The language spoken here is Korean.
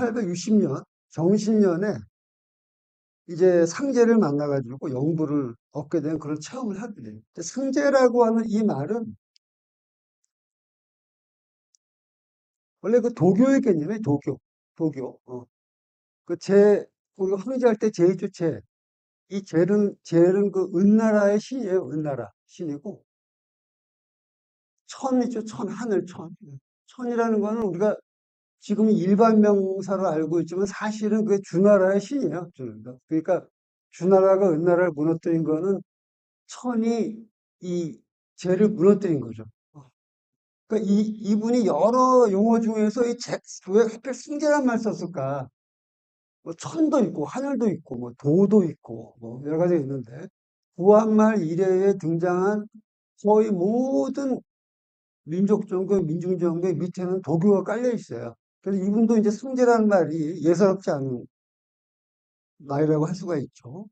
1860년 정신년에 이제 상제를 만나가지고 영부를 얻게 된 그런 체험을 하게 돼요. 상제라고 하는 이 말은 원래 그 도교의 개념이에요. 도교, 도교. 어. 그 제, 우리가 황제할 때 제주제, 이 제는, 제는 그 은나라의 신이에요. 은나라 신이고, 천이죠. 천, 하늘 천. 천이라는 거는 우리가 지금 일반 명사로 알고 있지만 사실은 그게 주나라의 신이에요. 주나라. 그러니까 주나라가 은나라를 무너뜨린 거는 천이 이 죄를 무너뜨린 거죠. 그러니까 이, 이분이 여러 용어 중에서 이 제, 왜 하필 승제란 말 썼을까? 뭐 천도 있고 하늘도 있고 뭐 도도 있고 뭐 여러 가지가 있는데 구한말 이래에 등장한 거의 모든 민족 종교, 민중 종교 밑에는 도교가 깔려 있어요. 그래서 이분도 이제 승제라는 말이 예사롭지 않은 말이라고 할 수가 있죠.